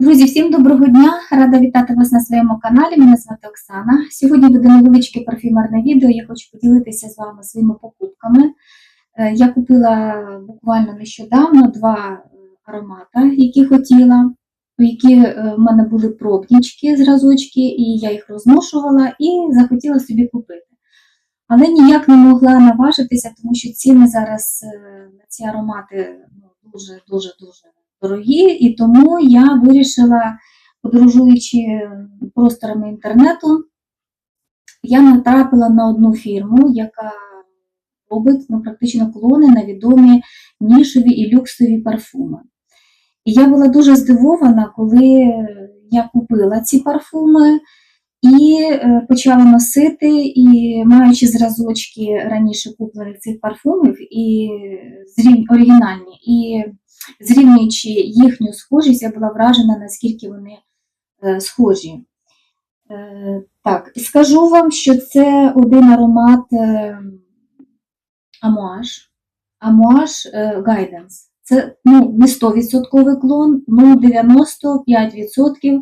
Друзі, всім доброго дня! Рада вітати вас на своєму каналі. Мене звати Оксана. Сьогодні буде невеличке парфюмерне відео. Я хочу поділитися з вами своїми покупками. Е, Я купила буквально нещодавно два е, аромата, які хотіла, які е, в мене були пробнічки, зразочки, і я їх розношувала і захотіла собі купити. Але ніяк не могла наважитися, тому що ціни зараз на ці аромати ну, дуже дуже дуже дорогі, і тому я вирішила, подорожуючи просторами інтернету, я натрапила на одну фірму, яка робить ну, практично клони на відомі нішеві і люксові парфуми. І я була дуже здивована, коли я купила ці парфуми і е, почала носити, і маючи зразочки раніше куплених цих парфумів, і оригінальні, і зрівнюючи їхню схожість, я була вражена, наскільки вони е, схожі. Е, так, скажу вам, що це один аромат Амуаж е, Guidance. Це ну, не 100% клон, ну 95%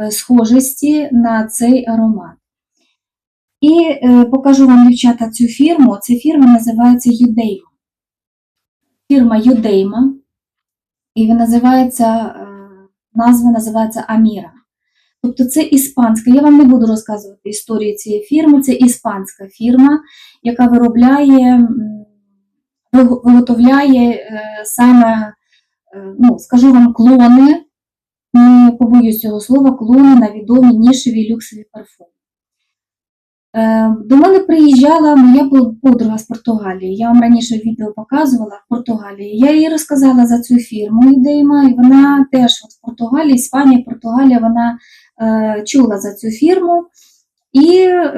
е, схожості на цей аромат. І е, покажу вам, дівчата, цю фірму. Ця фірма називається Юдейма. Фірма Юдейма. І він називається, е, назва називається Аміра. Тобто це іспанська. Я вам не буду розказувати історію цієї фірми. Це іспанська фірма, яка виробляє, виготовляє е, саме, е, ну, скажу вам, клони, не побоюсь цього слова, клони на відомі нішеві люксові парфуми. Е, До мене приїжджала моя подруга з Португалії. Я вам раніше відео показувала в Португалії. Я їй розказала за цю фірму Ідейма, і вона теж от в Португалії, Іспанія, Португалія, вона е, чула за цю фірму і е,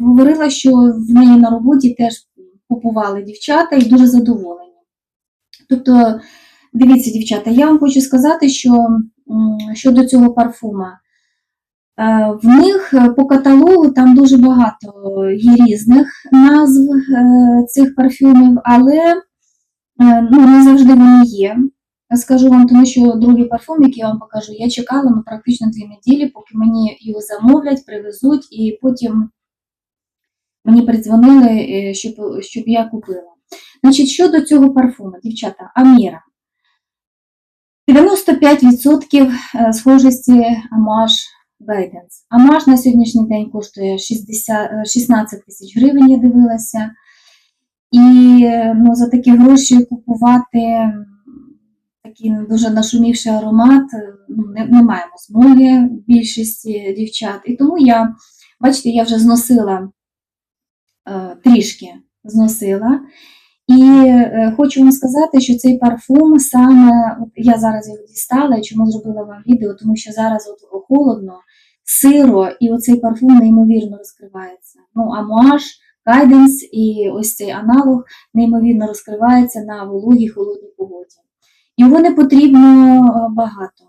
говорила, що в неї на роботі теж купували дівчата і дуже задоволені. Тобто, дивіться, дівчата, я вам хочу сказати, що щодо цього парфума. Е, В них е, по каталогу там дуже багато є різних назв е, цих парфюмів, але ну, не завжди вони є. Скажу вам, тому що другий парфум, який я вам покажу, я чекала ну, практично дві неділі, поки мені його замовлять, привезуть, і потім мені передзвонили, е, щоб, щоб я купила. Значить, щодо цього парфуму, дівчата, Аміра. 95% е, схожості Амаш Guidance. Амаш на сьогоднішній день коштує 60, е, 16 тисяч гривень, я дивилася. І е, ну, за такі гроші купувати такий дуже нашумівший аромат е, ну, не, не маємо змоги більшості дівчат. І тому я, бачите, я вже зносила е, трішки зносила. І е, хочу вам сказати, що цей парфум саме я зараз його дістала, чому зробила вам відео, тому що зараз от холодно, сиро, і оцей парфум неймовірно розкривається. Ну, амуаж, гайденс і ось цей аналог неймовірно розкривається на вологій холодній погоді. Його не потрібно е, багато.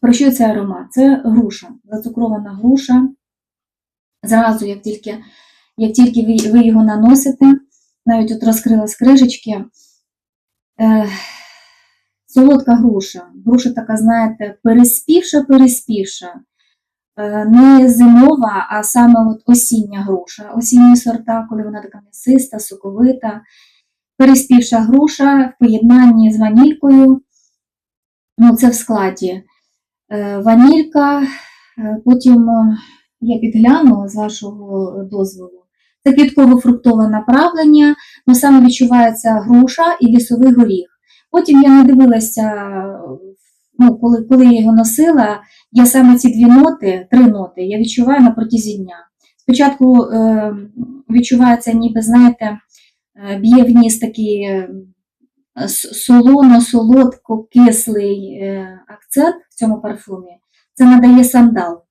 Про що це аромат? Це груша, зацукрована груша. Зразу, як тільки, як тільки ви його наносите, навіть от розкрила кришечки. Е, солодка груша. Груша така, знаєте, переспівша, переспівша. Е, не зимова, а саме от осіння груша. Осінні сорта, коли вона така м'ясиста, соковита. Переспівша груша в поєднанні з ванількою. Ну, це в складі. Е, ванілька, потім я підглянула з вашого дозволу. Це квітково-фруктове направлення, ну саме відчувається груша і лісовий горіх. Потім я не дивилася, ну, коли, коли я його носила, я саме ці дві ноти, три ноти, я відчуваю на протязі дня. Спочатку е, відчувається, ніби, знаєте, е, б'є в ніс такий е, солоно-солодко-кислий е, акцент в цьому парфумі. Це надає сандал.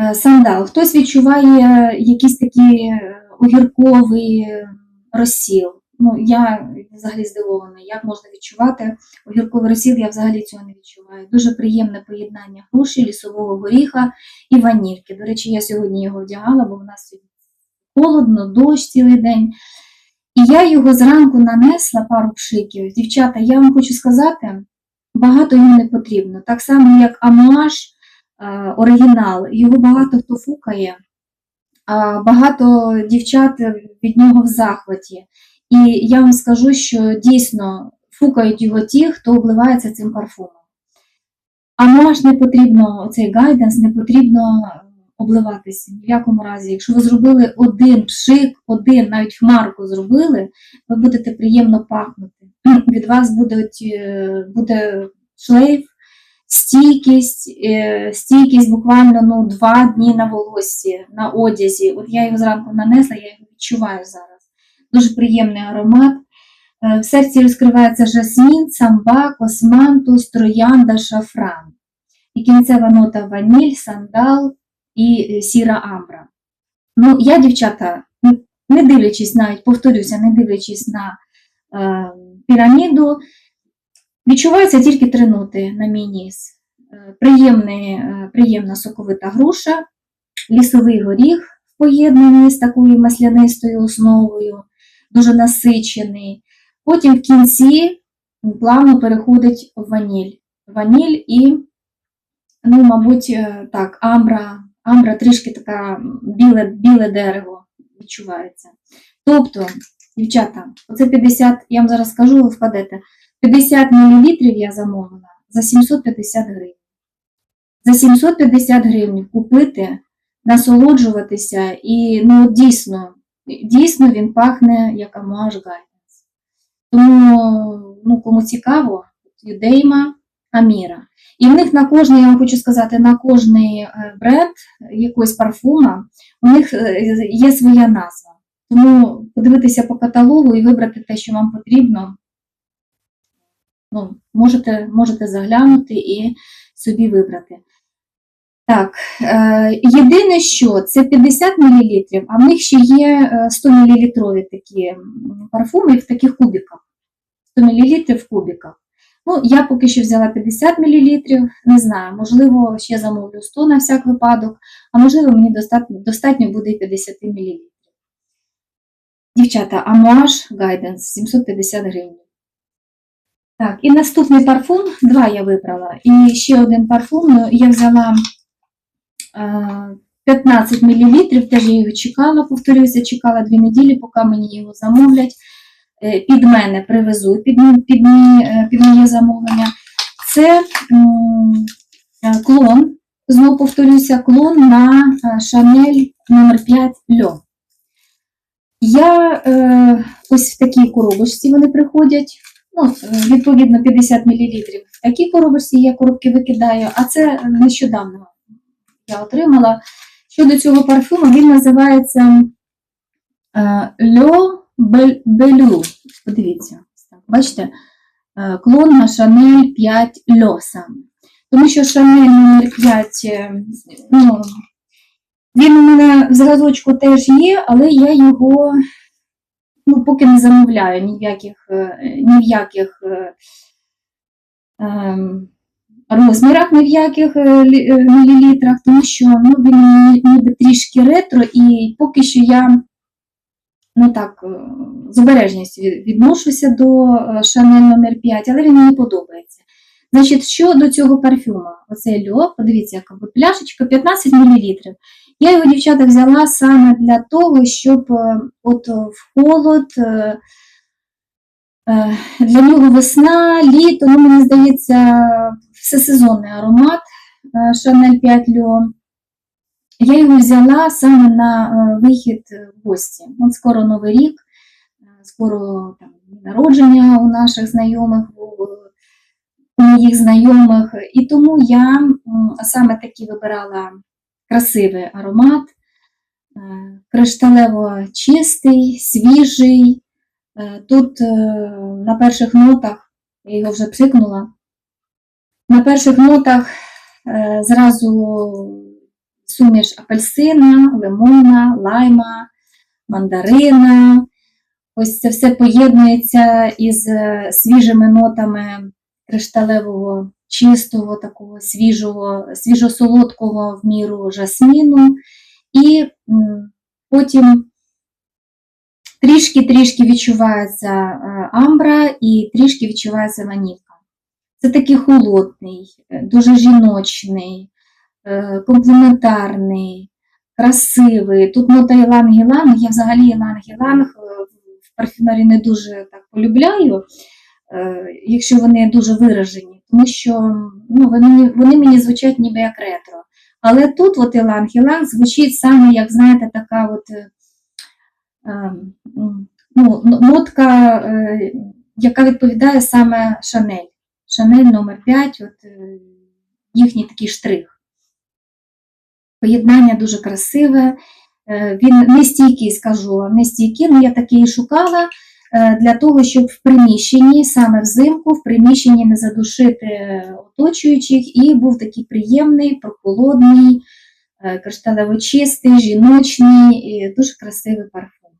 Е, Сандал. Хтось відчуває якийсь такий е, огірковий е, розсіл. Ну, я взагалі здивована, як можна відчувати огірковий розсіл, я взагалі цього не відчуваю. Дуже приємне поєднання груші, лісового горіха і ванільки. До речі, я сьогодні його вдягала, бо в нас холодно, дощ цілий день. І я його зранку нанесла пару пшиків. Дівчата, я вам хочу сказати, багато йому не потрібно. Так само, як амуаж е, оригінал, його багато хто фукає, багато дівчат від нього в захваті. І я вам скажу, що дійсно фукають його ті, хто обливається цим парфумом. А Амуаж не потрібно, цей гайденс не потрібно обливатися ні в якому разі. Якщо ви зробили один пшик, один, навіть хмарку зробили, ви будете приємно пахнути. Від вас буде, буде шлейф, стійкість, е, стійкість буквально ну, два дні на волоссі, на одязі. От я його зранку нанесла, я його відчуваю зараз. Дуже приємний аромат. Е, В серці розкривається жасмін, самбак, османтус, троянда, шафран. І кінцева нота ваніль, сандал і е, сіра амбра. Ну, я, дівчата, не дивлячись навіть, повторюся, не дивлячись на е, піраміду, відчуваються тільки три ноти на мій ніс. Е, е, приємна соковита груша, лісовий горіх в поєднанні з такою маслянистою основою, дуже насичений. Потім в кінці плавно переходить в ваніль. Ваніль і, ну, мабуть, е, так, амбра, амбра трішки така біле, біле дерево відчувається. Тобто, дівчата, оце 50, я вам зараз скажу, ви впадете. 50 мл я замовила за 750 гривень. За 750 гривень купити, насолоджуватися і ну, дійсно, дійсно він пахне як амуаж гайденс. Тому, ну, кому цікаво, юдейма Аміра. І в них на кожний, я вам хочу сказати, на кожний е, бренд якогось парфума, у них е, є своя назва. Тому подивитися по каталогу і вибрати те, що вам потрібно, ну, можете, можете заглянути і собі вибрати. Так, е, єдине, що це 50 мл, а в них ще є е, 100 мл такі парфуми в таких кубиках. 100 мл в кубиках. Ну, я поки що взяла 50 мл, не знаю, можливо, ще замовлю 100 на всяк випадок, а можливо, мені достатньо, достатньо буде 50 мл. Дівчата, Amouage Guidance 750 гривень. Так, і наступний парфум, два я вибрала. І ще один парфум, ну, я взяла е, 15 мл, теж я його чекала, повторюся, чекала дві неділі, поки мені його замовлять. Е, Під мене привезуть, під, під, е, під моє замовлення. Це е, клон, знову повторюся, клон на е, Chanel номер 5 Льо. Я е, ось в такій коробочці вони приходять. Ну, е, відповідно, 50 мл. В такій коробочці я коробки викидаю, а це нещодавно я отримала. Щодо цього парфуму, він називається е, Льо Белю. Подивіться, бачите, е, клон на Chanel 5 Льо. Тому що Chanel номер 5, е, ну, він у мене в зразочку теж є, але я його ну, поки не замовляю ні в яких, е, ні в яких е, ем, розмірах, ні в яких е, лі- мілілітрах, тому що ну, він ніби трішки ретро, і поки що я ну так, з обережністю відношуся до Chanel номер 5, але він мені подобається. Значить, що до цього парфюма? Оцей льо, подивіться, яка пляшечка, 15 мл. Я його, дівчата, взяла саме для того, щоб е, от е, в холод, е, для нього весна, літо, ну, мені здається, всесезонний аромат Chanel 5 Льо. Я його взяла саме на вихід в гості. От скоро Новий рік, скоро там, народження у наших знайомих, у, моїх знайомих. І тому я саме таки вибирала красивий аромат, е, кришталево чистий, свіжий. Е, Тут е, на перших нотах, я його вже псикнула, на перших нотах зразу суміш апельсина, лимона, лайма, мандарина. Ось це все поєднується із свіжими нотами кришталевого, чистого, такого свіжого, свіжо-солодкого в міру жасміну. І потім трішки-трішки відчувається е, амбра і трішки відчувається ванілька. Це такий холодний, е, дуже жіночний, е, комплементарний, красивий. Тут нота іланг-іланг. Я взагалі іланг-іланг е, в парфюмері не дуже так полюбляю, якщо вони дуже виражені, тому що ну, вони, вони мені звучать ніби як ретро. Але тут от іланг-іланг звучить саме, як знаєте, така от. е, е, ну, нотка, е, яка відповідає саме Шанель. Шанель номер 5, от е, їхній такий штрих. Поєднання дуже красиве. Е, Він не стійкий, скажу, не стійкий, але я такий шукала для того, щоб в приміщенні, саме взимку, в приміщенні не задушити оточуючих, і був такий приємний, прохолодний, е, кришталево чистий, жіночний, і дуже красивий парфум.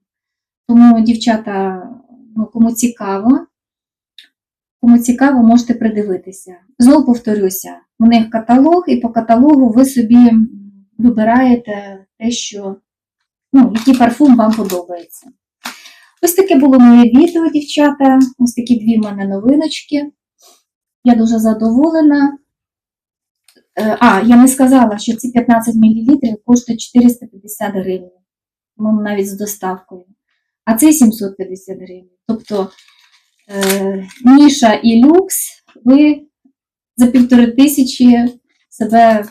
Тому, дівчата, ну, кому цікаво, кому цікаво, можете придивитися. Знову повторюся, у них каталог, і по каталогу ви собі вибираєте те, що, ну, який парфум вам подобається. Ось таке було моє відео, дівчата. Ось такі дві в мене новиночки. Я дуже задоволена. Е, А, я не сказала, що ці 15 мл коштують 450 гривень. Ну, навіть з доставкою. А це 750 гривень. Тобто е, ніша і люкс, ви за півтори тисячі себе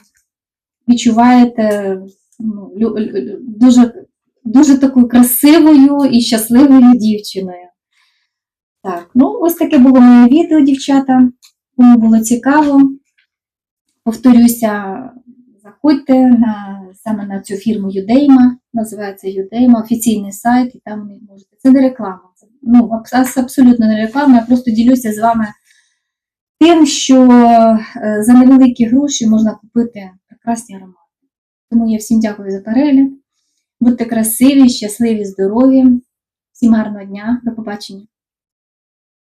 відчуваєте ну, лю- лю- дуже, дуже такою красивою і щасливою дівчиною. Так, ну ось таке було моє відео, дівчата. Кому було цікаво, повторюся, заходьте на, саме на цю фірму Юдейма, називається Юдейма, офіційний сайт, і там ви можете. Це не реклама. Це, ну, абсолютно не реклама. Я просто ділюся з вами тим, що е, за невеликі гроші можна купити прекрасні аромати. Тому я всім дякую за перегляд. Будьте красиві, щасливі, здорові. Всім гарного дня. До побачення.